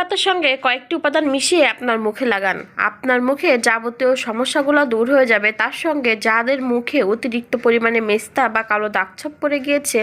পাতার সঙ্গে কয়েকটি উপাদান মিশিয়ে আপনার মুখে লাগান। আপনার মুখে যাবতীয় সমস্যাগুলো দূর হয়ে যাবে। তার সঙ্গে যাদের মুখে অতিরিক্ত পরিমাণে মেস্তা বা কালো দাগছোপ পড়ে গিয়েছে,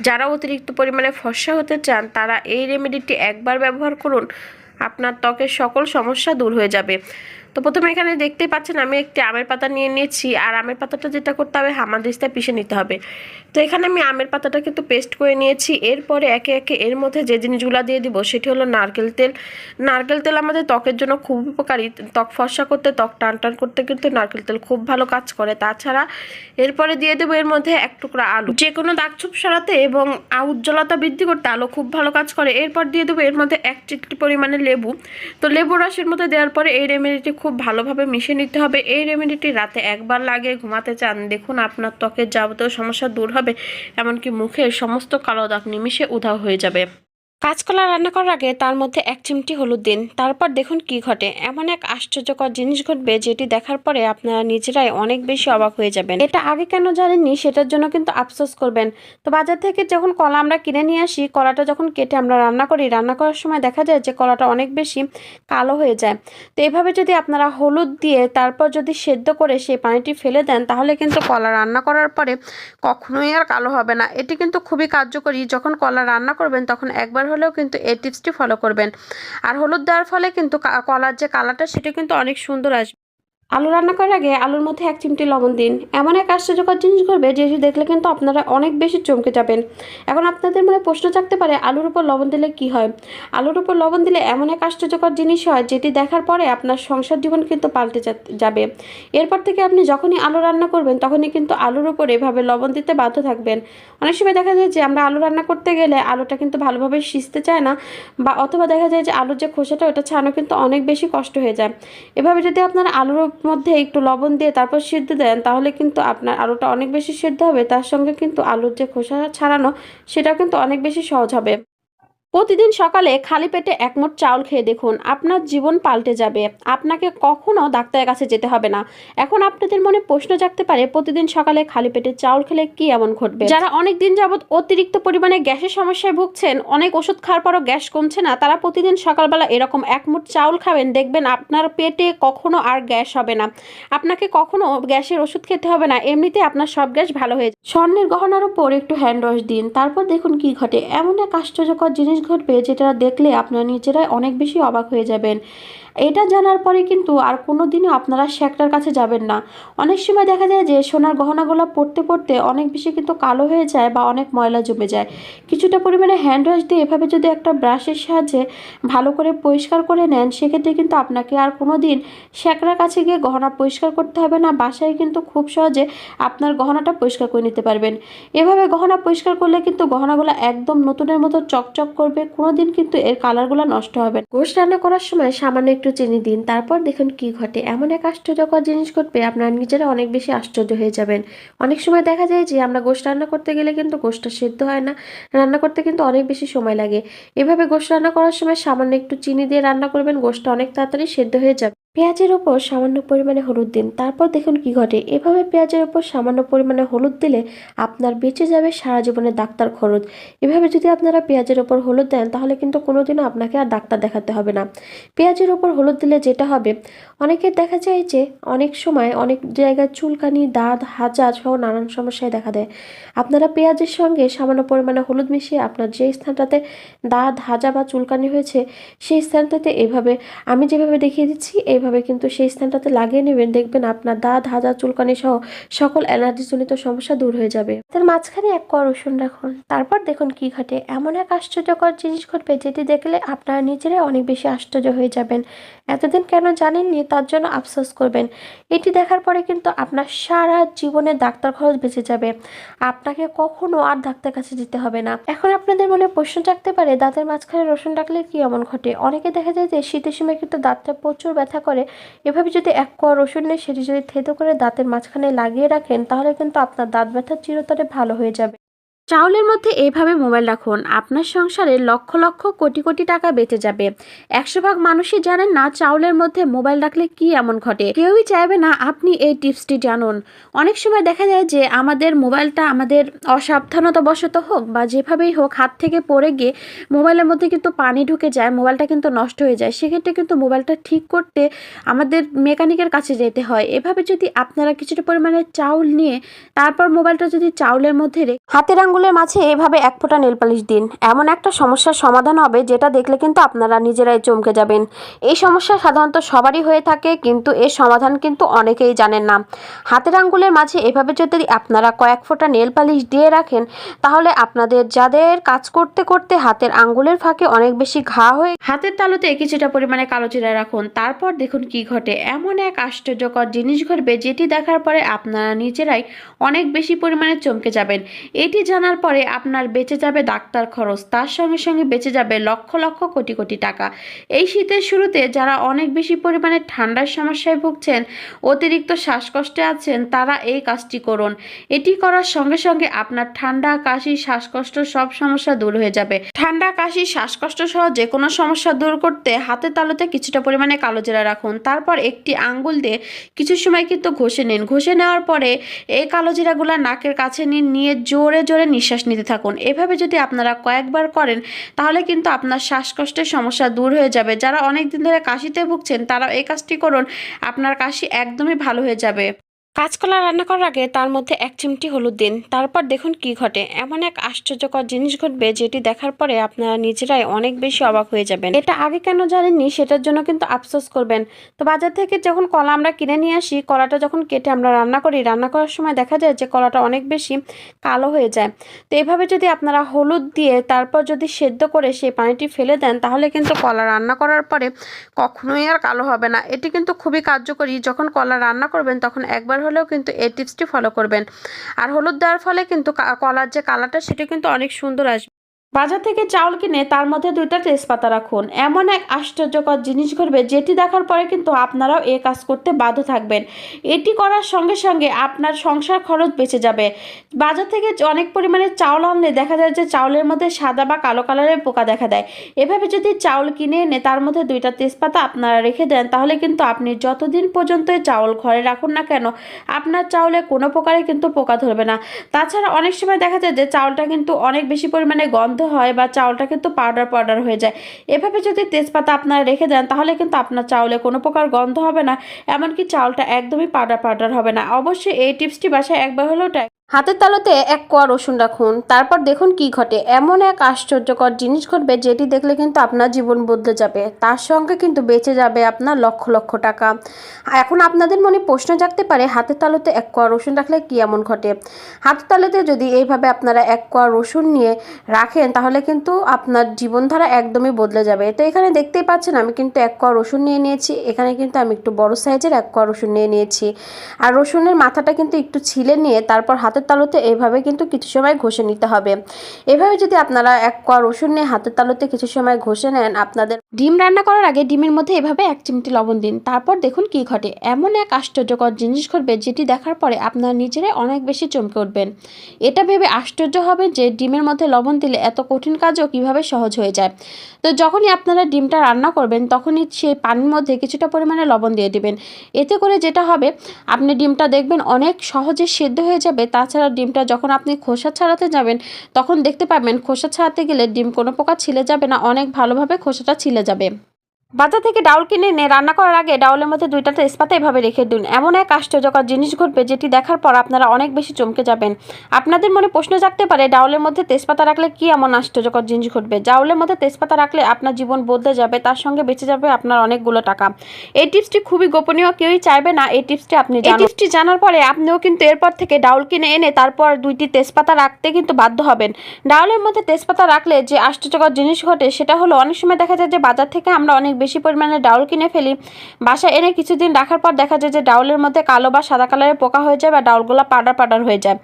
যারা অতিরিক্ত পরিমাণে ফর্সা হতে চান, তারা এই রেমেডিটি একবার ব্যবহার করুন। আপনার ত্বকের সকল সমস্যা দূর হয়ে যাবে। তো প্রথমে এখানে দেখতেই পাচ্ছেন আমি একটি আমের পাতা নিয়ে নিয়েছি, আর আমের পাতাটা যেটা করতে হবে হামাদিস্তায় পিষে নিতে হবে। তো এখানে আমি আমের পাতাটা কিন্তু পেস্ট করে নিয়েছি, এরপরে একে একে এর মধ্যে যে জিনিসগুলো দিয়ে দিব সেটি হলো নারকেল তেল। নারকেল তেল আমাদের ত্বকের জন্য খুব উপকারী, ত্বক ফর্সা করতে, ত্বক টান টান করতে কিন্তু নারকেল তেল খুব ভালো কাজ করে। তাছাড়া এরপরে দিয়ে দেবো এর মধ্যে এক টুকরা আলু। যে কোনো দাগছোপ সরাতে এবং উজ্জ্বলতা বৃদ্ধি করতে আলু খুব ভালো কাজ করে। এরপর দিয়ে দেবো এর মধ্যে এক চিটকি পরিমাণে লেবু। তো লেবু রসের মধ্যে দেওয়ার পরে এই রেমেডিটি খুব ভালোভাবে মিশিয়ে নিতে হবে। এই রেমেডিটি রাতে একবার লাগে ঘুমাতে চান। দেখুন, আপনার ত্বকের যাবতীয় সমস্যা দূর হবে, এমনকি মুখের সমস্ত কালো দাগ নিমিশে উধাও হয়ে যাবে। কাঁচকলা রান্না করার আগে তার মধ্যে এক চিমটি হলুদ দিন। তারপর দেখুন কি ঘটে। এমন এক আশ্চর্যকর জিনিস ঘটবে যেটি দেখার পরে আপনারা নিজেরাই অনেক বেশি অবাক হয়ে যাবেন। এটা আগে কেন জানেননি সেটার জন্য কিন্তু আফসোস করবেন। তো বাজার থেকে যখন কলা আমরা কিনে নিয়ে আসি, কলাটা যখন কেটে আমরা রান্না করি, রান্না করার সময় দেখা যায় যে কলাটা অনেক বেশি কালো হয়ে যায়। তো এভাবে যদি আপনারা হলুদ দিয়ে তারপর যদি সেদ্ধ করে সেই পানিটি ফেলে দেন, তাহলে কিন্তু কলা রান্না করার পরে কখনোই আর কালো হবে না। এটি কিন্তু খুবই কার্যকরী। যখন কলা রান্না করবেন, তখন একবার হলেও কিন্তু এই টিপসটি ফলো করবেন। আর হলুদ দেওয়ার ফলে কিন্তু কলার যে কালারটা সেটা কিন্তু অনেক সুন্দর আসবে। আলু রান্না করার আগে আলুর মধ্যে এক চিমটি লবণ দিন। এমন এক আশ্চর্যকর জিনিস ঘটবে যেটি দেখলে কিন্তু আপনারা অনেক বেশি চমকে যাবেন। এখন আপনাদের মনে প্রশ্ন থাকতে পারে, আলুর উপর লবণ দিলে কি হয়? আলুর উপর লবণ দিলে এমন এক আশ্চর্যকর জিনিস হয় যেটি দেখার পরে আপনার সংসার জীবন কিন্তু পাল্টে যাবে। এরপর থেকে আপনি যখনই আলু রান্না করবেন, তখনই কিন্তু আলুর উপর এভাবে লবণ দিতে বাধ্য থাকবেন। অনেক সময় দেখা যায় যে আমরা আলু রান্না করতে গেলে আলুটা কিন্তু ভালোভাবে সিজতে চায় না বা অথবা দেখা যায় যে আলুর যে খোসাটা, ওটা ছাড়ানো কিন্তু অনেক বেশি কষ্ট হয়ে যায়। এভাবে যদি আপনারা আলুর মধ্যে একটু লবণ দিয়ে তারপর সিদ্ধ দেন, তাহলে কিন্তু আপনার আলুটা অনেক বেশি সিদ্ধ হবে। তার সঙ্গে কিন্তু আলুর যে খোসা ছাড়ানো, সেটাও কিন্তু অনেক বেশি সহজ হবে। প্রতিদিন সকালে খালি পেটে এক মুঠ চাউল খেয়ে দেখুন, আপনার জীবন পাল্টে যাবে। আপনাকে কখনো ডাক্তারের কাছে যেতে হবে না। এখন আপনাদের মনে প্রশ্ন জাগতে পারে, প্রতিদিন সকালে খালি পেটে চাউল খেলে কি এমন ঘটবে? যারা অনেক দিন যাবৎ অতিরিক্ত পরিমাণে গ্যাসের সমস্যায় ভুগছেন, অনেক ওষুধ খাওয়ার পরও গ্যাস কমছে না, তারা প্রতিদিন সকালবেলা এরকম এক মুঠ চাউল খাবেন, দেখবেন আপনার পেটে কখনো আর গ্যাস হবে না। আপনাকে কখনো গ্যাসের ওষুধ খেতে হবে না, এমনিতে আপনার সব গ্যাস ভালো হয়ে যাবে স্বর্ণের গহনার উপর একটু হ্যান্ড ওয়াশ দিন, তারপর দেখুন কি ঘটে। এমন এক আশ্চর্যকর জিনিস ঘটবে যেটা দেখলে আপনারা নিজেরাই অনেক বেশি অবাক হয়ে যাবেন। এটা জানার পরে কিন্তু আর কোনো দিনও আপনারা শ্যাকটার কাছে যাবেন না। অনেক সময় দেখা যায় যে, সোনার গহনাগুলো পরতে পরতে অনেক বেশি কিন্তু কালো হয়ে যায় বা অনেক ময়লা জমে যায়। কিছুটা পরিমাণে হ্যান্ড ওয়াশ দিয়ে এভাবে যদি একটা ব্রাশের সাহায্যে ভালো করে পরিষ্কার করে নেন, সেক্ষেত্রে কিন্তু আপনাকে আর কোনো দিন শ্যাকরার কাছে গিয়ে গহনা পরিষ্কার করতে হবে না। বাসায় কিন্তু খুব সহজে আপনার গহনাটা পরিষ্কার করে নিতে পারবেন। এভাবে গহনা পরিষ্কার করলে কিন্তু গহনাগুলো একদম নতুনের মতো চকচক করবে কোনো দিন কিন্তু এর কালারগুলো নষ্ট হবে গোশ রান্না করার সময় সামান্য একটু চিনি দিন, তারপর দেখুন কি ঘটে। এমন এক আশ্চর্যকর জিনিস ঘটবে, আপনার নিজেরা অনেক বেশি আশ্চর্য হয়ে যাবেন। অনেক সময় দেখা যায় যে, আমরা গোশ রান্না করতে গেলে কিন্তু গোশটা সেদ্ধ হয় না। রান্না করতে কিন্তু অনেক বেশি সময় লাগে। এভাবে গোশ রান্না করার সময় সামান্য একটু চিনি দিয়ে রান্না করবেন গোশটা অনেক তাড়াতাড়ি সেদ্ধ হয়ে যাবে। পেঁয়াজের ওপর সামান্য পরিমাণে হলুদ দিন। তারপর দেখুন কি ঘটে। এভাবে পেঁয়াজের ওপর সামান্য পরিমাণে হলুদ দিলে আপনার বেঁচে যাবে সারা জীবনের ডাক্তার খরচ। এভাবে যদি আপনারা পেঁয়াজের ওপর হলুদ দেন, তাহলে কিন্তু কোনোদিনও আপনাকে আর ডাক্তার দেখাতে হবে না। পেঁয়াজের ওপর হলুদ দিলে যেটা হবে অনেকের দেখা যায় যে অনেক সময় অনেক জায়গায় চুলকানি, দাঁত হাজা সহ নানান সমস্যায় দেখা দেয়। আপনারা পেঁয়াজের সঙ্গে সামান্য পরিমাণে হলুদ মিশিয়ে আপনার যে স্থানটাতে দাঁত হাজা বা চুলকানি হয়েছে, সেই স্থানটাতে এভাবে, আমি যেভাবে দেখিয়ে দিচ্ছি এইভাবে কিন্তু সেই স্থানটাতে লাগিয়ে নেবেন। দেখবেন আপনার দাঁত, হাজা, চুলকানি সহ সকল অ্যালার্জিজনিত সমস্যা দূর হয়ে যাবে। তার মাঝখানে এক কোয়া রাখুন। তারপর দেখুন কি ঘটে। এমন এক আশ্চর্যকর জিনিস ঘটবে যেটি দেখলে আপনারা নিজেরাই অনেক বেশি আশ্চর্য হয়ে যাবেন। এতদিন কেন জানেননি? তার জন্য আফসোস করবেন। এটি দেখার পরে কিন্তু আপনার সারা জীবনের ডাক্তার খরচ বেঁচে যাবে। আপনাকে কখনো আর ডাক্তার কাছে যেতে হবে না। এখন আপনাদের মনে প্রশ্ন জাগতে পারে, দাঁতের মাঝখানে রসুন রাখলে কি এমন ঘটে? অনেকে দেখা যায় যে শীতের সময় কিন্তু দাঁতটা প্রচুর ব্যথা এভাবে যদি এক কোয়া রসুন নিয়ে সেটি যদি থেতো করে দাঁতের মাঝখানে লাগিয়ে রাখেন, তাহলে কিন্তু আপনার দাঁত ব্যথা চিরতরে ভালো হয়ে যাবে। চাউলের মধ্যে এইভাবে মোবাইল রাখুন। আপনার সংসারে লক্ষ লক্ষ কোটি কোটি টাকা বেঁচে যাবে। একশো ভাগ মানুষই জানেন না চাউলের মধ্যে মোবাইল রাখলে কি এমন ঘটে। কেউই চাইবে না আপনি এই টিপসটি জানুন। অনেক সময় দেখা যায় যে আমাদের মোবাইলটা আমাদের অসাবধানতাবশত হোক বা যেভাবেই হোক হাত থেকে পড়ে গিয়ে মোবাইলের মধ্যে কিন্তু পানি ঢুকে যায়, মোবাইলটা কিন্তু নষ্ট হয়ে যায়। সেক্ষেত্রে কিন্তু মোবাইলটা ঠিক করতে আমাদের মেকানিকের কাছে যেতে হয়। এভাবে যদি আপনারা কিছুটা পরিমাণে চাউল নিয়ে তারপর মোবাইলটা যদি চাউলের মধ্যে হাতের আঙ্গুলের মাঝে এভাবে এক ফোঁটা নেল পালিশ দিন। এমন একটা সমস্যার সমাধান হবে যেটা দেখলে কিন্তু আপনারা নিজেরাই চমকে যাবেন। এই সমস্যা সাধারণত সবারই হয়ে থাকে, কিন্তু এর সমাধান কিন্তু অনেকেই জানেন না। হাতের আঙ্গুলের মাঝে এভাবে যদি আপনারা কয়েক ফোঁটা নেল পালিশ দিয়ে রাখেন, তাহলে আপনাদের যাদের কাজ করতে করতে হাতের আঙ্গুলের ফাঁকে অনেক বেশি ঘা হয়ে হাতের তালুতে কিছুটা পরিমাণে কালো জিরা রাখুন। তারপর দেখুন কি ঘটে। এমন এক আশ্চর্যকর জিনিস ঘটবে যেটি দেখার পরে আপনারা নিজেরাই অনেক বেশি পরিমাণে চমকে যাবেন। এটি জানার পরে আপনার বেঁচে যাবে ডাক্তার খরচ। তার সঙ্গে সঙ্গে বেঁচে যাবে লক্ষ লক্ষ কোটি কোটি টাকা। এই শীতের শুরুতে যারা অনেক বেশি পরিমাণে ঠান্ডার সমস্যায় ভুগছেন, অতিরিক্ত শ্বাসকষ্টে আছেন, তারা এই কাজটি করুন। এটি করার সঙ্গে সঙ্গে আপনার ঠান্ডা, কাশি, শ্বাসকষ্ট সব সমস্যা দূর হয়ে যাবে। ঠান্ডা, কাশি, শ্বাসকষ্ট সহ যে কোনো সমস্যা দূর করতে হাতের তালুতে কিছুটা পরিমাণে কালো জিরা রাখুন। তারপর একটি আঙ্গুল দিয়ে কিছু সময় কিন্তু ঘষে নিন। ঘষে নেওয়ার পরে এই কালো জিরাগুলো নাকের কাছে নিন, নিয়ে জোরে জোরে নিঃশ্বাস নিতে থাকুন। এভাবে যদি আপনারা কয়েকবার করেন, তাহলে কিন্তু আপনার শ্বাসকষ্টের সমস্যা দূর হয়ে যাবে। যারা অনেক দিন ধরে কাশিতে ভুগছেন তারা এই কাজটি করুন। আপনার কাশি একদমই ভালো হয়ে যাবে। কাঁচকলা রান্না করার আগে তার মধ্যে এক চিমটি হলুদ দিন। তারপর দেখুন কি ঘটে। এমন এক আশ্চর্যকর জিনিস ঘটবে যেটি দেখার পরে আপনারা নিজেরাই অনেক বেশি অবাক হয়ে যাবেন। এটা আগে কেন জানেননি, সেটার জন্য কিন্তু আফসোস করবেন। তো বাজার থেকে যখন কলা আমরা কিনে নিয়ে আসি, কলাটা যখন কেটে আমরা রান্না করি, রান্না করার সময় দেখা যায় যে কলাটা অনেক বেশি কালো হয়ে যায়। তো এভাবে যদি আপনারা হলুদ দিয়ে তারপর যদি সেদ্ধ করে সেই পানিটি ফেলে দেন, তাহলে কিন্তু কলা রান্না করার পরে কখনোই আর কালো হবে না। এটি কিন্তু খুবই কার্যকরী। যখন কলা রান্না করবেন, তখন একবার হলেও কিন্তু এই টিপসটি ফলো করবেন। আর হলুদ দেওয়ার ফলে কিন্তু কলার যে কালারটা, সেটা কিন্তু অনেক সুন্দর আসবে। বাজার থেকে চাউল কিনে তার মধ্যে দুইটা তেজপাতা রাখুন। এমন এক আশ্চর্যকর জিনিস ঘটবে, যেটি দেখার পরে কিন্তু আপনারাও এ কাজ করতে বাধ্য থাকবেন। এটি করার সঙ্গে সঙ্গে আপনার সংসার খরচ বেঁচে যাবে। বাজার থেকে অনেক পরিমাণে চাউল আনলে দেখা যায় যে চাউলের মধ্যে সাদা বা কালো কালারের পোকা দেখা দেয়। এভাবে যদি চাউল কিনে এনে তার মধ্যে দুইটা তেজপাতা আপনারা রেখে দেন, তাহলে কিন্তু আপনি যতদিন পর্যন্ত চাউল ঘরে রাখুন না কেন, আপনার চাউলে কোনো প্রকারে কিন্তু পোকা ধরবে না। তাছাড়া অনেক সময় দেখা যায় যে চাউলটা কিন্তু অনেক বেশি পরিমাণে গন্ধ হয় বা চাউলটা কিন্তু পাউডার পাউডার হয়ে যায়। এভাবে যদি তেজপাতা আপনারা রেখে দেন, তাহলে কিন্তু আপনার চাউলে কোনো প্রকার গন্ধ হবে না, এমনকি চাউলটা একদমই পাউডার পাউডার হবে না। অবশ্যই এই টিপসটি বাসায় একবার হলেও হাতের তালুতে এক কোয়া রসুন রাখুন। তারপর দেখুন কি ঘটে। এমন এক আশ্চর্যকর জিনিস ঘটবে, যেটি দেখলে কিন্তু আপনার জীবন বদলে যাবে। তার সঙ্গে কিন্তু বেঁচে যাবে আপনার লক্ষ লক্ষ টাকা। এখন আপনাদের মনে প্রশ্ন জাগতে পারে, হাতের তালুতে এক কোয়া রসুন রাখলে কি এমন ঘটে? হাতের তালুতে যদি এইভাবে আপনারা এক কোয়া রসুন নিয়ে রাখেন, তাহলে কিন্তু আপনার জীবনধারা একদমই বদলে যাবে। তো এখানে দেখতেই পাচ্ছেন, আমি কিন্তু এক কোয়া রসুন নিয়ে নিয়েছি। এখানে কিন্তু আমি একটু বড় সাইজের এক কোয়া রসুন নিয়ে নিয়েছি। আর রসুনের মাথাটা কিন্তু একটু ছিলে নিয়ে, তারপর হাতের তালুতে এইভাবে কিন্তু কিছু সময় ঘষে নিতে হবে। এভাবে যদি আপনারা এক কোয়া রসুন নিয়ে হাতের তালুতে কিছু সময় ঘষে নেন, আপনাদের ডিম রান্না করার আগে ডিমের মধ্যে এভাবে এক চিমটি লবণ দিন। তারপর দেখুন কি ঘটে। এমন এক আশ্চর্যকর জিনিস ঘটবে যেটি দেখার পরে আপনার নিজেরাই অনেক বেশি চমকে উঠবেন। এটা ভেবে আশ্চর্য হবে যে ডিমের মধ্যে লবণ দিলে এত কঠিন কাজও কীভাবে সহজ হয়ে যায়। তো যখনই আপনারা ডিমটা রান্না করবেন, তখনই সেই পানির মধ্যে কিছুটা পরিমাণে লবণ দিয়ে দিবেন। এতে করে যেটা হবে, আপনি ডিমটা দেখবেন অনেক সহজে সেদ্ধ হয়ে যাবে তাছাড়া ডিমটা যখন আপনি খোসা ছাড়াতে যাবেন, তখন দেখতে পাবেন খোসা ছাড়াতে গেলে ডিম কোনো প্রকার ছিলে যাবে না, অনেক ভালোভাবে খোসাটা ছিলে যাবে। বাজার থেকে ডাউল কিনে এনে রান্না করার আগে ডাউলের মধ্যে দুইটা তেজপাতা এভাবে রেখে দিন। এমন এক আশ্চর্যকর জিনিস ঘটবে যেটি দেখার পর আপনারা অনেক বেশি চমকে যাবেন। আপনাদের মনে প্রশ্ন জাগতে পারে ডাউলের মধ্যে তেজপাতা রাখলে কি এমন আশ্চর্যকর জিনিস ঘটবে? ডাউলের মধ্যে তেজপাতা রাখলে আপনার জীবন বদলে যাবে তার সঙ্গে বেঁচে যাবে আপনার অনেকগুলো টাকা। এই টিপসটি খুবই গোপনীয় কেউই চাইবে না এই টিপসটি আপনি এই টিপসটি জানার পরে আপনিও কিন্তু এরপর থেকে ডাউল কিনে এনে তারপর দুইটি তেজপাতা রাখতে কিন্তু বাধ্য হবেন। ডাউলের মধ্যে তেজপাতা রাখলে যে আশ্চর্যকর জিনিস ঘটে সেটা হলো অনেক সময় দেখা যায় যে বাজার থেকে আমরা অনেক বেশি পরিমাণে ডাউল কিনে ফেলি। বাসায় এনে কিছুদিন রাখার পর দেখা যায় যে ডাউলের মধ্যে কালো বা সাদা কালারের পোকা হয়ে যায় বা ডাউলগুলো পাউডার পাডার হয়ে যায়।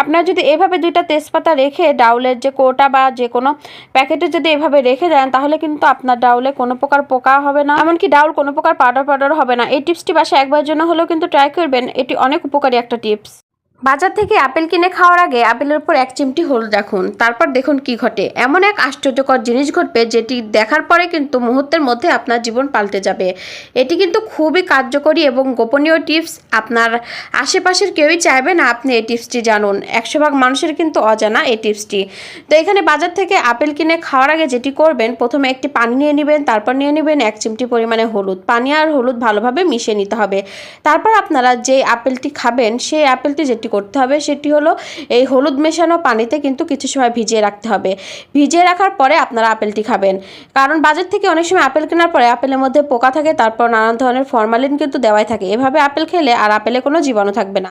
আপনারা যদি এভাবে দুইটা তেজপাতা রেখে ডাউলের যে কোটা বা যে কোনো প্যাকেটে যদি এভাবে রেখে দেন, তাহলে কিন্তু আপনার ডাউলে কোনো প্রকার পোকা হবে না। এমনকি ডাউল কোনো প্রকার পাউডার পাউডার হবে না। এই টিপসটি বাসায় একবার জন্য হলেও কিন্তু ট্রাই করবেন। এটি অনেক উপকারী একটা টিপস। বাজার থেকে আপেল কিনে খাওয়ার আগে আপেলের উপর এক চিমটি হলুদ রাখুন। তারপর দেখুন কি ঘটে। এমন এক আশ্চর্যকর জিনিস ঘটবে যেটি দেখার পরে কিন্তু মুহূর্তের মধ্যে আপনার জীবন পাল্টে যাবে। এটি কিন্তু খুবই কার্যকরী এবং গোপনীয় টিপস। আপনার আশেপাশের কেউই চাইবে না আপনি এই টিপসটি জানুন। একশো ভাগ মানুষের কিন্তু অজানা এই টিপসটি। তো এখানে বাজার থেকে আপেল কিনে খাওয়ার আগে যেটি করবেন, প্রথমে একটি পানি নিয়ে নেবেন, তারপর নিয়ে নেবেন এক চিমটি পরিমাণে হলুদ। পানি আর হলুদ ভালোভাবে মিশিয়ে নিতে হবে। তারপর আপনারা যে আপেলটি খাবেন, সেই আপেলটি যেটি করতে হবে সেটি হলো এই হলুদ মেশানো পানিতে কিন্তু কিছু সময় ভিজিয়ে রাখতে হবে। ভিজিয়ে রাখার পরে আপনারা আপেলটি খাবেন। কারণ বাজার থেকে অনেক সময় আপেল কেনার পরে আপেলের মধ্যে পোকা থাকে, তারপর নানান ধরনের ফরমালিন কিন্তু দেওয়াই থাকে। এভাবে আপেল খেলে আর আপেলে কোনো জীবাণু থাকবে না।